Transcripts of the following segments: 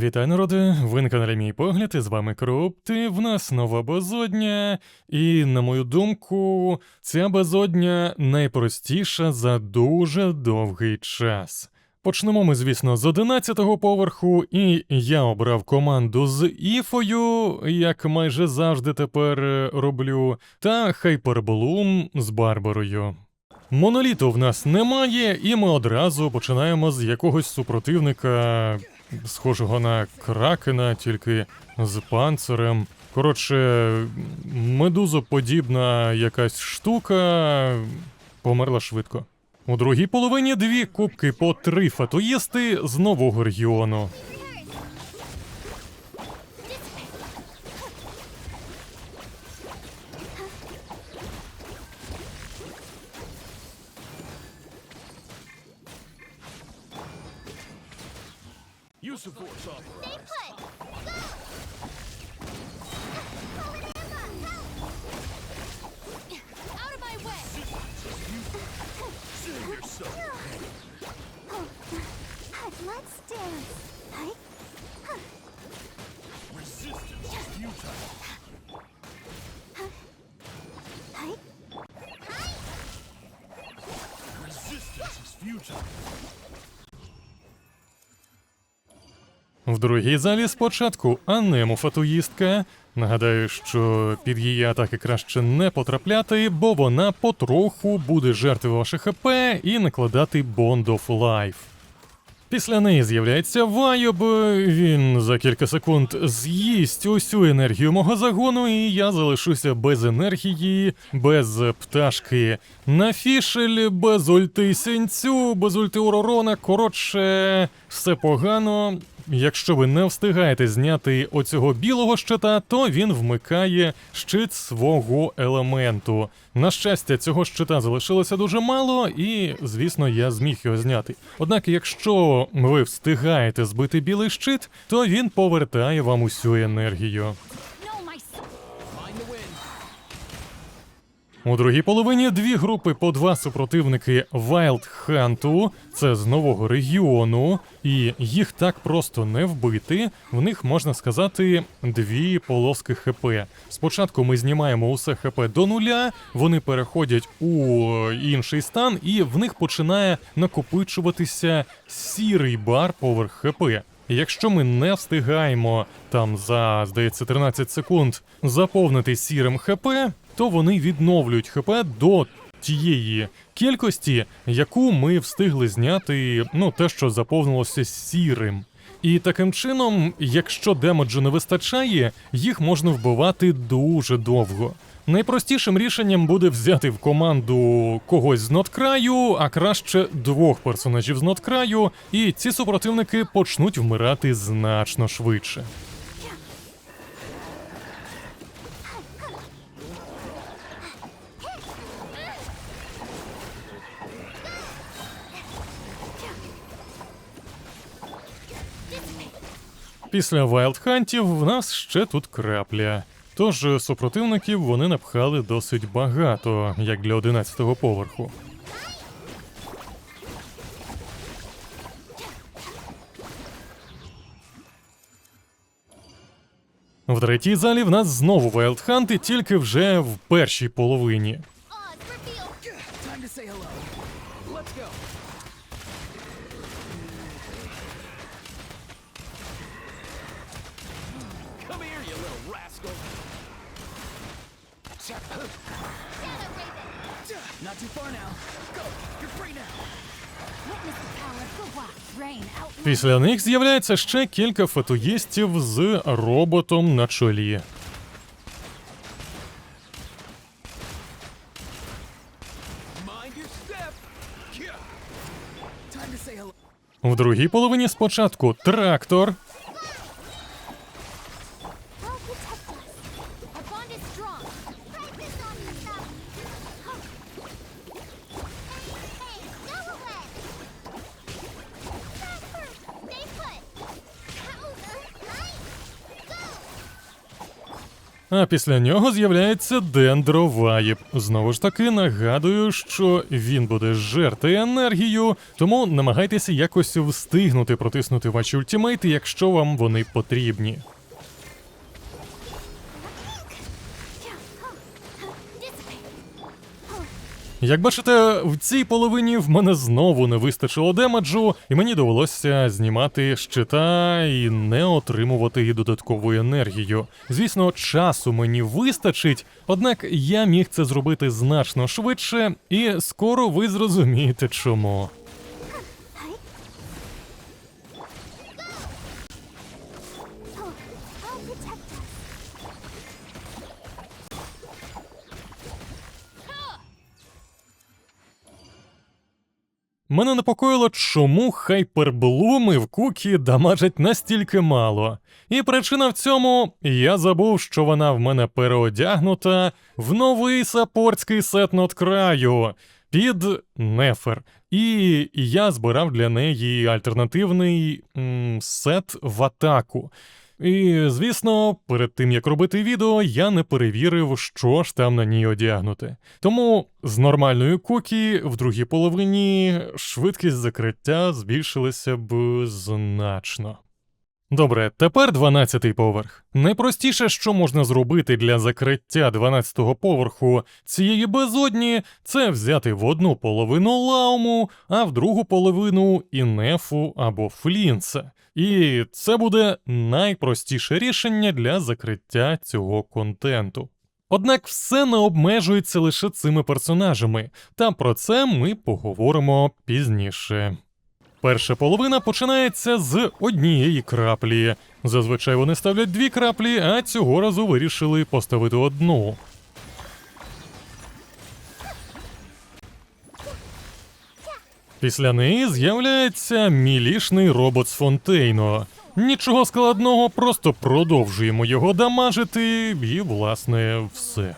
Вітаю, народи! Ви на каналі Мій Погляд, і з вами Крупти. В нас нова безодня, і, на мою думку, ця безодня найпростіша за дуже довгий час. Почнемо ми, звісно, з 11-го поверху, і я обрав команду з Іфою, як майже завжди тепер е, роблю, та Хайперблум з Барбарою. Моноліту в нас немає, і ми одразу починаємо з якогось супротивника, схожого на кракена, тільки з панцирем. Коротше, медузоподібна якась штука померла швидко. У другій половині дві кубки по три фатоїсти з нового регіону. Yourself. В другій залі спочатку Анему фатуїстка. Нагадаю, що під її атаки краще не потрапляти, бо вона потроху буде жерти ваше ХП і накладати Bond of Life. Після неї з'являється Вайоб. Він за кілька секунд з'їсть усю енергію мого загону, і я залишуся без енергії, без пташки на фішель, без ульти сінцю, без ульти уророна. Коротше, все погано. Якщо ви не встигаєте зняти оцього білого щита, то він вмикає щит свого елементу. На щастя, цього щита залишилося дуже мало, і, звісно, я зміг його зняти. Однак, якщо ви встигаєте збити білий щит, то він повертає вам усю енергію. У другій половині дві групи по два супротивники Wild Hunt, це з нового регіону, і їх так просто не вбити. В них можна сказати дві полоски ХП. Спочатку ми знімаємо усе ХП до нуля, вони переходять у інший стан, і в них починає накопичуватися сірий бар поверх ХП. Якщо ми не встигаємо там за, здається, 13 секунд заповнити сірим ХП, то вони відновлюють ХП до тієї кількості, яку ми встигли зняти, ну, те, що заповнилося сірим. І таким чином, якщо демеджу не вистачає, їх можна вбивати дуже довго. Найпростішим рішенням буде взяти в команду когось з ноткраю, а краще двох персонажів з ноткраю, і ці супротивники почнуть вмирати значно швидше. Після вайлдхантів в нас ще тут крапля. Тож супротивників вони напхали досить багато, як для 11-го поверху. В третій залі в нас знову вайлдханти, тільки вже в першій половині. Come here, you little rascal. Shadow Raven. Not too far now. Go. You're free now. Після них з'являється ще кілька фотоїстів з роботом на чолі. В другій половині спочатку трактор, А після нього з'являється дендроваїб. Знову ж таки нагадую, що він буде жерти енергію, тому намагайтеся якось встигнути протиснути ваші ультимейти, якщо вам вони потрібні. Як бачите, в цій половині в мене знову не вистачило демеджу, і мені довелося знімати щита і не отримувати її додаткову енергію. Звісно, часу мені вистачить, однак я міг це зробити значно швидше, і скоро ви зрозумієте чому. Мене непокоїло, чому хайперблуми в кукі дамажать настільки мало. І причина в цьому я забув, що вона в мене переодягнута в новий саппортський сет над краю під Нефер. І я збирав для неї альтернативний м, сет в атаку. І, звісно, перед тим як робити відео, я не перевірив, що ж там на ній одягнути. Тому з нормальної кукі в другій половині швидкість закриття збільшилася б значно. Добре, тепер 12-й поверх. Найпростіше, що можна зробити для закриття 12-го поверху цієї безодні, це взяти в одну половину лауму, а в другу половину інефу або флінса. І це буде найпростіше рішення для закриття цього контенту. Однак все не обмежується лише цими персонажами, та про це ми поговоримо пізніше. Перша половина починається з однієї краплі. Зазвичай вони ставлять дві краплі, а цього разу вирішили поставити одну. Після неї з'являється мілішний робот з Фонтейно. Нічого складного, просто продовжуємо його дамажити, і, власне, все.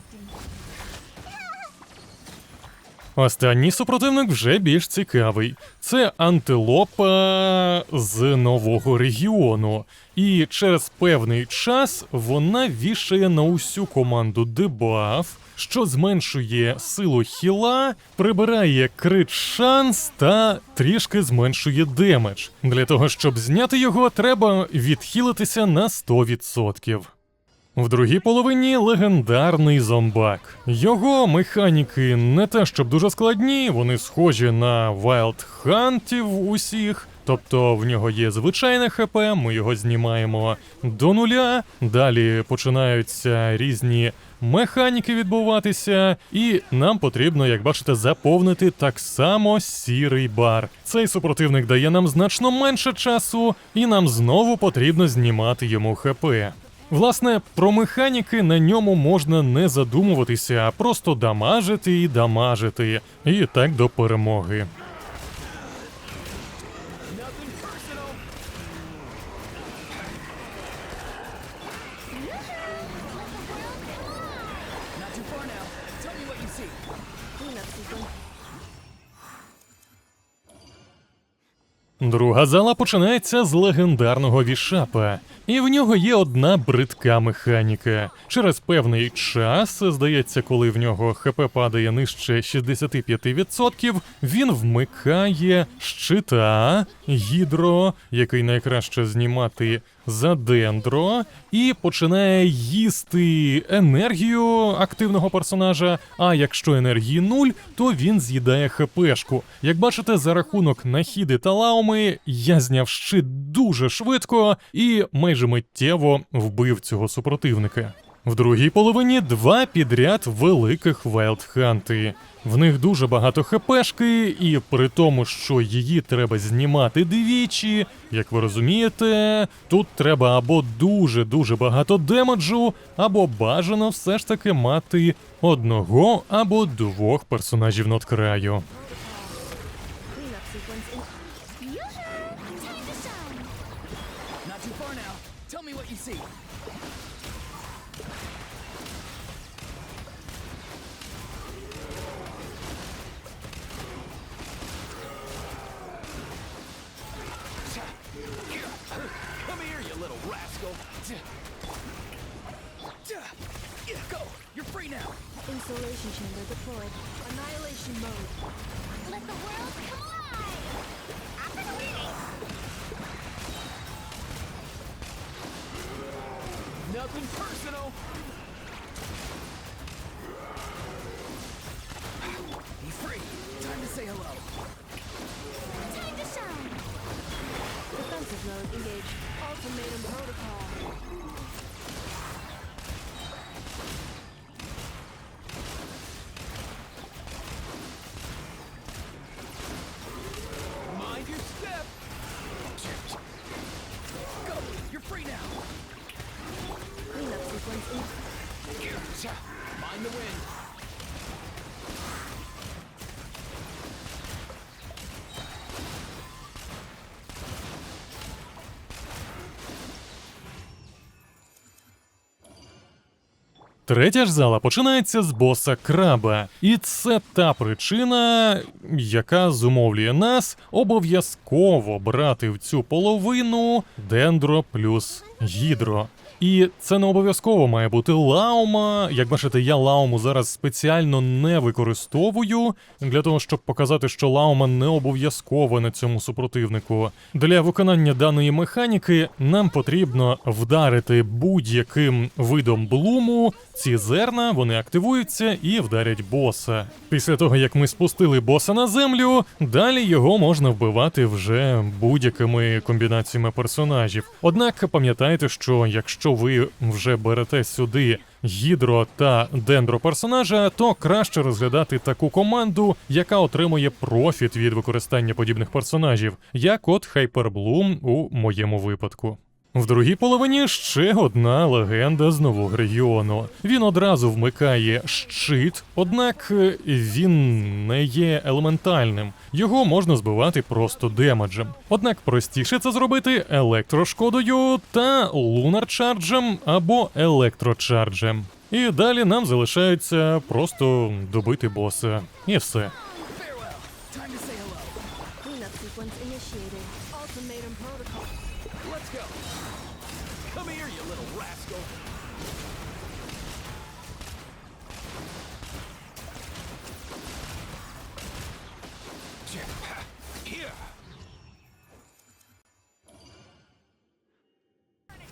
Останній супротивник вже більш цікавий. Це антилопа з нового регіону. І через певний час вона вішає на усю команду дебаф, що зменшує силу хіла, прибирає крит шанс та трішки зменшує демедж. Для того, щоб зняти його, треба відхилитися на 100%. В другій половині легендарний зомбак. Його механіки не те щоб дуже складні, вони схожі на Huntів усіх. Тобто в нього є звичайне ХП, ми його знімаємо до нуля. Далі починаються різні механіки відбуватися, і нам потрібно, як бачите, заповнити так само сірий бар. Цей супротивник дає нам значно менше часу, і нам знову потрібно знімати йому ХП. Власне, про механіки на ньому можна не задумуватися, а просто дамажити і дамажити. І так до перемоги. Tell me what you see. Друга зала починається з легендарного вішапа, і в нього є одна бридка механіка. Через певний час, здається, коли в нього ХП падає нижче 65%, він вмикає щита, гідро, який найкраще знімати за дендро, і починає їсти енергію активного персонажа. А якщо енергії нуль, то він з'їдає ХПшку. Як бачите, за рахунок нахіди та лауми я зняв щит дуже швидко і майже миттєво вбив цього супротивника. В другій половині два підряд великих вайлдханти. В них дуже багато хпшки, і при тому, що її треба знімати двічі, як ви розумієте, тут треба або дуже-дуже багато демеджу, або бажано все ж таки мати одного або двох персонажів надкраю. Cleanup Come here, you little rascal. Go! You're free now. Insulation chamber deployed. Annihilation mode. Let the world collide! After the winning! Nothing personal. Be free. Time to say hello. Time to shine! Defensive mode engaged. Ultimatum protocol. Mind the wind. Третя ж зала починається з боса краба, і це та причина, яка зумовлює нас обов'язково брати в цю половину дендро плюс гідро. І це не обов'язково має бути лаума. Як бачите, я лауму зараз спеціально не використовую для того, щоб показати, що лаума не обов'язкова на цьому супротивнику. Для виконання даної механіки нам потрібно вдарити будь-яким видом блуму. Ці зерна вони активуються і вдарять боса. Після того, як ми спустили боса на землю, далі його можна вбивати вже будь-якими комбінаціями персонажів. Однак пам'ятайте, що якщо ви вже берете сюди гідро та дендро персонажа, то краще розглядати таку команду, яка отримує профіт від використання подібних персонажів, як от Хайперблум у моєму випадку. В другій половині ще одна легенда з нового регіону. Він одразу вмикає щит, однак е, він не є елементальним. Його можна збивати просто демеджем. Однак простіше це зробити електрошкодою та лунарчарджем або електрочарджем. І далі нам залишається просто добити боса. І все. Ultimatum protocol. Let's go. Come here, you little rascal.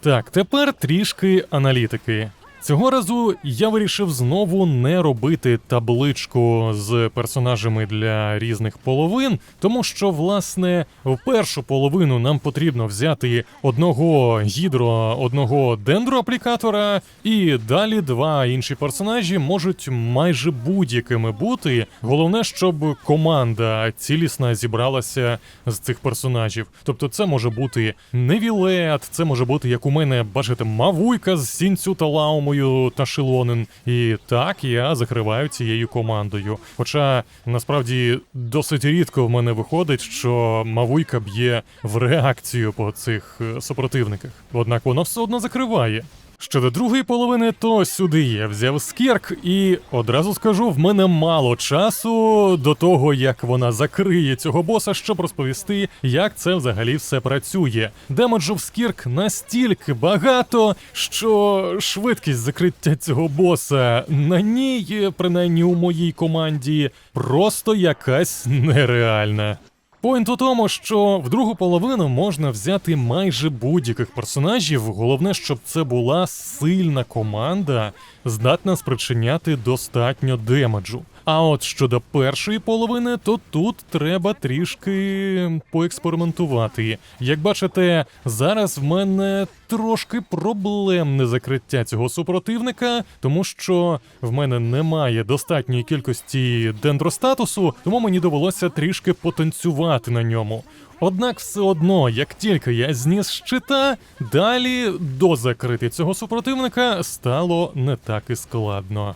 Так, тепер трішки аналітики. Цього разу я вирішив знову не робити табличку з персонажами для різних половин, тому що, власне, в першу половину нам потрібно взяти одного гідро, одного дендроаплікатора, і далі два інші персонажі можуть майже будь-якими бути. Головне, щоб команда цілісна зібралася з цих персонажів. Тобто, це може бути Невілет, це може бути, як у мене, бачите, Мавуйка з Сінцю та Лаумою та Шилонен. І так я закриваю цією командою. Хоча насправді досить рідко в мене виходить, що Мавуйка б'є в реакцію по цих е, супротивниках. Однак вона все одно закриває. Щодо другої половини, то сюди я взяв скірк, і одразу скажу, в мене мало часу до того, як вона закриє цього боса, щоб розповісти, як це взагалі все працює. Демеджу в скірк настільки багато, що швидкість закриття цього боса на ній, принаймні у моїй команді, просто якась нереальна. Пойнт у тому, що в другу половину можна взяти майже будь-яких персонажів. Головне, щоб це була сильна команда, здатна спричиняти достатньо демеджу. А от щодо першої половини, то тут треба трішки поекспериментувати. Як бачите, зараз в мене трошки проблемне закриття цього супротивника, тому що в мене немає достатньої кількості дендростатусу, тому мені довелося трішки потанцювати на ньому. Однак все одно, як тільки я зніс щита, далі до закрити цього супротивника стало не так і складно.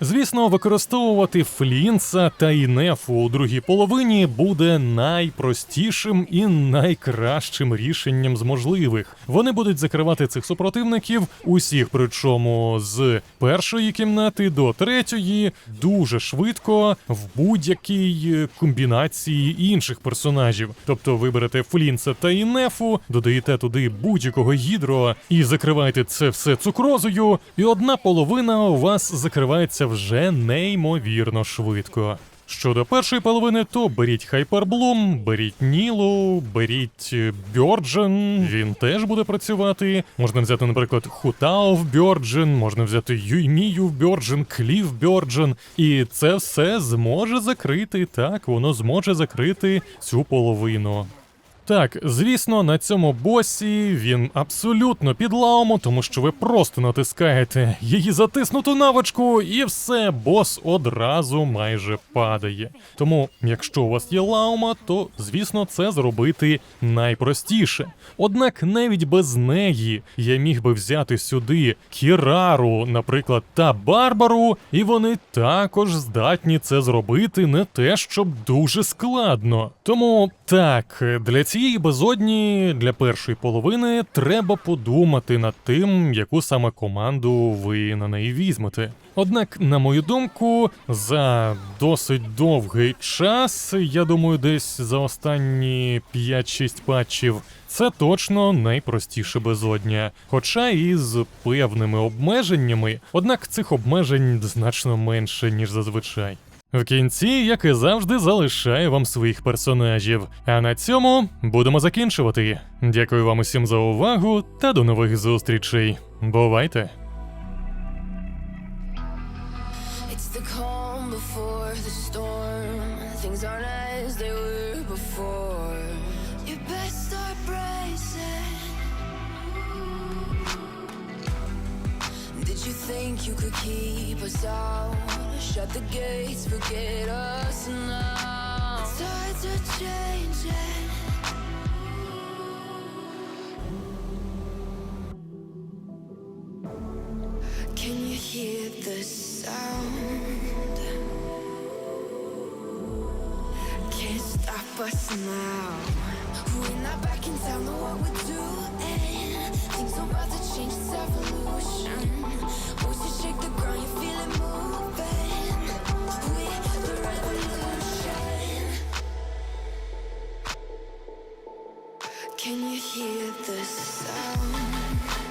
Звісно, використовувати Флінса та Інефу у другій половині буде найпростішим і найкращим рішенням з можливих. Вони будуть закривати цих супротивників, усіх, причому з першої кімнати до третьої, дуже швидко в будь-якій комбінації інших персонажів. Тобто ви берете Флінса та Інефу, додаєте туди будь-якого гідро і закриваєте це все цукрозою, і одна половина у вас закривається вже неймовірно швидко. Щодо першої половини, то беріть Хайперблум, беріть Нілу, беріть Бьорджен, він теж буде працювати. Можна взяти, наприклад, Хутао в Бьорджен, можна взяти Юймію в Бьорджен, Клів Бьорджен, і це все зможе закрити, так, воно зможе закрити цю половину. Так, звісно, на цьому босі він абсолютно під лауму, тому що ви просто натискаєте її затиснуту навичку, і все, бос одразу майже падає. Тому, якщо у вас є лаума, то звісно це зробити найпростіше. Однак навіть без неї я міг би взяти сюди Кірару, наприклад, та Барбару, і вони також здатні це зробити не те, щоб дуже складно. Тому так, для цієї безодні, для першої половини, треба подумати над тим, яку саме команду ви на неї візьмете. Однак, на мою думку, за досить довгий час, я думаю, десь за останні 5-6 патчів, це точно найпростіше безодня, хоча і з певними обмеженнями, однак цих обмежень значно менше, ніж зазвичай. В кінці, як і завжди, залишаю вам своїх персонажів. А на цьому будемо закінчувати. Дякую вам усім за увагу та до нових зустрічей. Бувайте! You think you could keep us out? Shut the gates, forget us now. Tides are changing. Can you hear the sound? Can't stop us now. We're not back in town, what we're you hear the sound?